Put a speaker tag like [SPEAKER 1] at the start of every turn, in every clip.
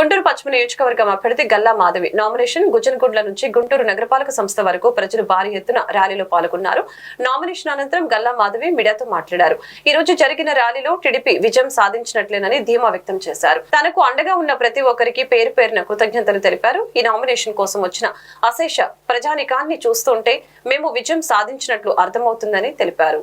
[SPEAKER 1] గుంటూరు పశ్చిమ నియోజకవర్గం అభ్యర్థి గల్లా మాధవి. నామినేషన్ గుజనగుండ్ల నుంచి గుంటూరు నగరపాలక సంస్థ వరకు ప్రజలు భారీ ఎత్తున ర్యాలీలో పాల్గొన్నారు. నామినేషన్ అనంతరం గల్లా మాధవి మీడియాతో మాట్లాడారు. ఈ రోజు జరిగిన ర్యాలీలో టీడీపీ విజయం సాధించినట్లేనని ధీమా వ్యక్తం చేశారు. తనకు అండగా ఉన్న ప్రతి ఒక్కరికి పేరు పేరున కృతజ్ఞతలు తెలిపారు. ఈ నామినేషన్ కోసం వచ్చిన అశేష ప్రజానికాన్ని చూస్తుంటే మేము విజయం సాధించినట్లు అర్థమవుతుందని తెలిపారు.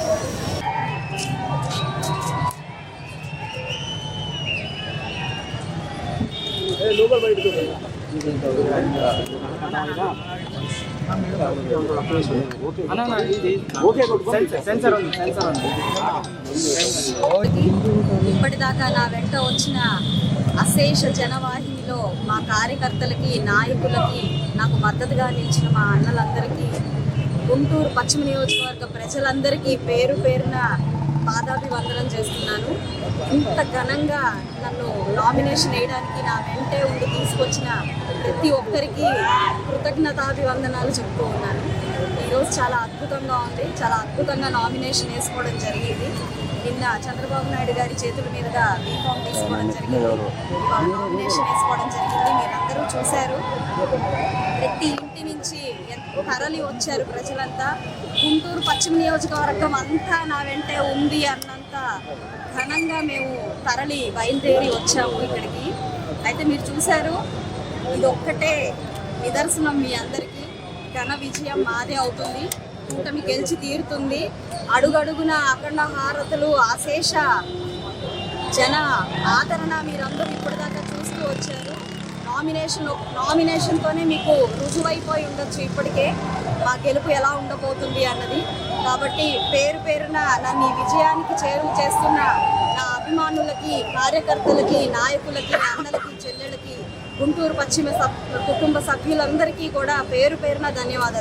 [SPEAKER 2] ఇప్పటిదాకా నా వెంట వచ్చిన అశేష జనవాహినిలో మా కార్యకర్తలకి నాయకులకి నాకు మద్దతుగా నిలిచిన మా అన్నలందరికీ గుంటూరు పశ్చిమ నియోజకవర్గ ప్రజలందరికీ పేరు పేరున పాదాభివందనం చేస్తున్నాను. ఇంత ఘనంగా నన్ను నామినేషన్ వేయడానికి నా వెంటే ఉండి తీసుకొచ్చిన ప్రతి ఒక్కరికి కృతజ్ఞతాభివందనాలు చెప్తూ ఉన్నాను. ఈరోజు చాలా అద్భుతంగా ఉంది. చాలా అద్భుతంగా నామినేషన్ వేసుకోవడం జరిగింది. నిన్న చంద్రబాబు నాయుడు గారి చేతుల మీదుగా బీఫామ్ తీసుకోవడం జరిగింది. నామినేషన్ వేసుకోవడం జరిగింది. మీరందరూ చూశారు. ప్రతి ఇంటి నుంచి ఎంత తరలి వచ్చారు ప్రజలంతా. గుంటూరు పశ్చిమ నియోజకవర్గం అంతా నా వెంటే ఉంది అన్నంత ఘనంగా మేము తరలి బయలుదేరి వచ్చాము ఇక్కడికి. అయితే మీరు చూశారు ఇది ఒక్కటే నిదర్శనం మీ అందరికీ. ఘన విజయం మాదే అవుతుంది. కూటమి గెలిచి తీరుతుంది. అడుగడుగున అఖండ హారతులు అశేష జన ఆదరణ మీరందరూ ఇప్పటిదాకా చూస్తూ వచ్చారు. నామినేషన్ నామినేషన్తోనే మీకు రుజువైపోయి ఉండొచ్చు ఇప్పటికే. మా గెలుపు ఎలా ఉండబోతుంది అన్నది. కాబట్టి పేరు పేరున నన్ను ఈ విజయానికి చేరువ చేస్తున్న నా అభిమానులకి కార్యకర్తలకి నాయకులకి అన్నలకి చెల్లెలకి గుంటూరు పశ్చిమ సబ్ కుటుంబ సభ్యులందరికీ కూడా పేరు పేరున ధన్యవాదాలు.